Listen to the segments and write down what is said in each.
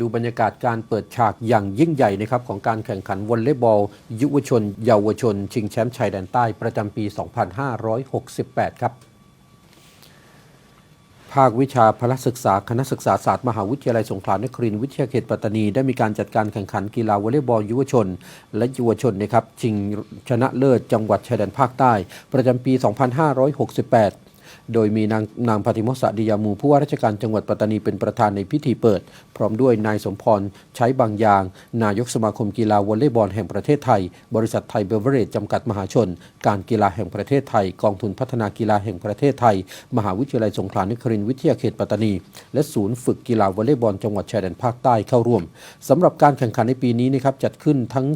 ดูบรรยากาศการเปิดฉากอย่างยิ่งใหญ่นะครับของการแข่งขันวอลเลย์บอล ยุวชน เยาวชน ชิงแชมป์ชายแดนใต้ประจำปี 2568 ครับ ภาควิชาพละศึกษาคณะศึกษาศาสตร์มหาวิทยาลัยสงขลานครินทร์วิทยาเขตปัตตานีได้มีการจัดการแข่งขันกีฬาวอลเลย์บอลยุวชน และเยาวชนนะครับชิงชนะเลิศจังหวัดชายแดนภาคใต้ ประจำปี 2568 โดยมีนางนางปฏิมสดิยามูผู้ว่าราชการจังหวัดปัตตานีเป็นประธานในพิธีเปิด พร้อมด้วยนายสมพรใช้บางอย่าง นายกสมาคมกีฬาวอลเลย์บอลแห่งประเทศไทย บริษัทไทยเบเวอร์เรจจำกัดมหาชน การกีฬาแห่งประเทศไทย กองทุนพัฒนากีฬาแห่งประเทศไทย มหาวิทยาลัยสงขลานครินทร์วิทยาเขตปัตตานี และศูนย์ฝึกกีฬาวอลเลย์บอลจังหวัดชายแดนภาคใต้เข้าร่วมสำหรับการแข่งขันในปีนี้นะครับจัดขึ้นทั้ง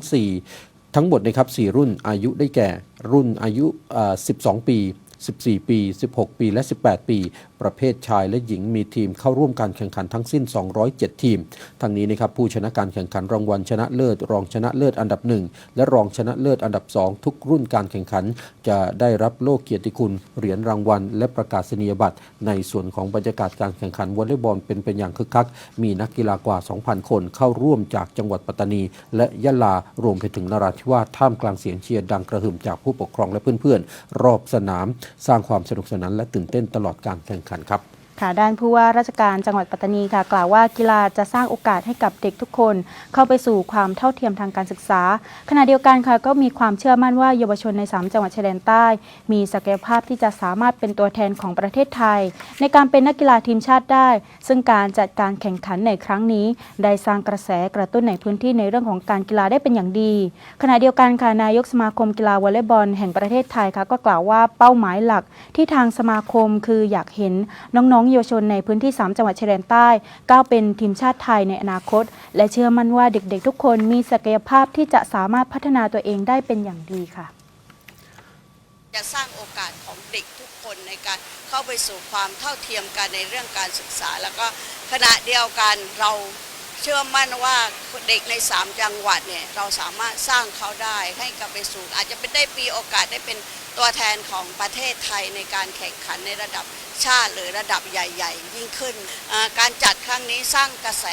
4 ทั้งหมดนะครับ4รุ่นอายุได้แก่ รุ่นอายุ 12 ปี 14 ปี 16 ปี และ 18 ปี ประเภทชายและหญิงมีทีมเข้าร่วมการแข่งขันทั้งสิ้น 207 ทีม ทั้งนี้นะครับผู้ชนะการแข่งขันรางวัลชนะเลิศ รองชนะเลิศอันดับ 1 และรองชนะเลิศอันดับ 2 ทุกรุ่นการแข่งขัน จะได้รับโล่เกียรติคุณ เหรียญรางวัล และประกาศนียบัตร ในส่วนของบรรยากาศการแข่งขันวอลเลย์บอลเป็นเป็นอย่างคึกคัก มีนักกีฬากว่า 2,000 คนเข้าร่วมจากจังหวัดปัตตานี และยะลารวมไปถึงนราธิวาสท่ามกลางเสียงเชียร์ดังกระหึ่มจากผู้ปกครองและเพื่อนๆรอบสนามสร้างความสนุกสนานและตื่นเต้นตลอดการแข่งขันครับ ค่ะด้านผู้ว่าราชการจังหวัดปัตตานีค่ะกล่าวว่ากีฬาจะสร้างโอกาสให้กับเด็กทุกคน เข้าไปสู่ความเท่าเทียมทางการศึกษา ขณะเดียวกันค่ะก็มีความเชื่อมั่นว่าเยาวชนใน 3 จังหวัดชายแดนใต้ มีศักยภาพที่จะสามารถเป็นตัวแทนของประเทศไทย ในการเป็นนักกีฬาทีมชาติได้ ซึ่งการจัดการแข่งขันในครั้งนี้ ได้สร้างกระแสกระตุ้นในพื้นที่ในเรื่องของการกีฬาได้เป็นอย่างดี ขณะเดียวกันค่ะนายกสมาคมกีฬาวอลเลย์บอลแห่งประเทศไทยค่ะก็กล่าวว่าเป้าหมายหลักที่ทางสมาคมคืออยากเห็นน้องๆเยาวชนในพื้นที่ 3 จังหวัดชายแดนใต้ก้าวเป็นทีมชาติไทยในอนาคต และเชื่อมั่นว่าเด็กๆ ทุกคนมีศักยภาพที่จะสามารถพัฒนาตัวเองได้เป็นอย่างดีค่ะ จะสร้างโอกาสของเด็กทุกคนในการเข้าไปสู่ความเท่าเทียมกันในเรื่องการศึกษา แล้วก็ขณะเดียวกันเราเชื่อมั่นว่าเด็กใน 3 จังหวัดเนี่ยเราสามารถสร้างเขาได้ให้กลับไปสู่อาจจะเป็นได้ปีโอกาสได้เป็น ตัวแทนของประเทศไทยในการแข่งขันในระดับชาติหรือระดับใหญ่ ๆ ยิ่งขึ้น การจัดครั้งนี้สร้างกระแส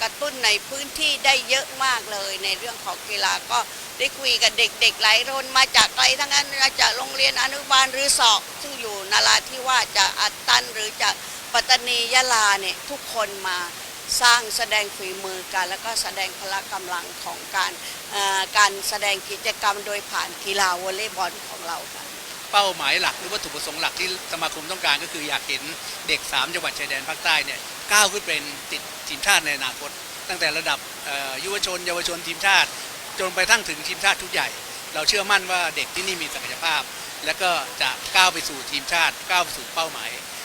กระตุ้นในพื้นที่ได้เยอะมากเลยในเรื่องของกีฬาก็ได้คุยกับเด็กๆหลายคนมาจากไกลทั้งนั้นมาจากโรงเรียนอนุบาลหรือสอบซึ่งอยู่นาราธิวาสจากอัตตันหรือจากปัตตานียะลาเนี่ยทุกคนมา สร้างแสดงฝีมือกัน แล้วก็แสดงพละกำลังของการการแสดงกิจกรรมโดยผ่านกีฬาวอลเลย์บอลของเราค่ะเป้าหมายหลักหรือวัตถุประสงค์หลักที่สมาคมต้องการก็คืออยากเห็นเด็ก 3 จังหวัดชายแดนภาคใต้เนี่ยก้าวขึ้นเป็นติดทีมชาติในอนาคต ตั้งแต่ระดับยุวชน เยาวชนทีมชาติ จนไปทั้งถึงทีมชาติชุดใหญ่ เราเชื่อมั่นว่าเด็กที่นี่มีศักยภาพ และก็จะก้าวไปสู่ทีมชาติก้าวไปสู่เป้าหมาย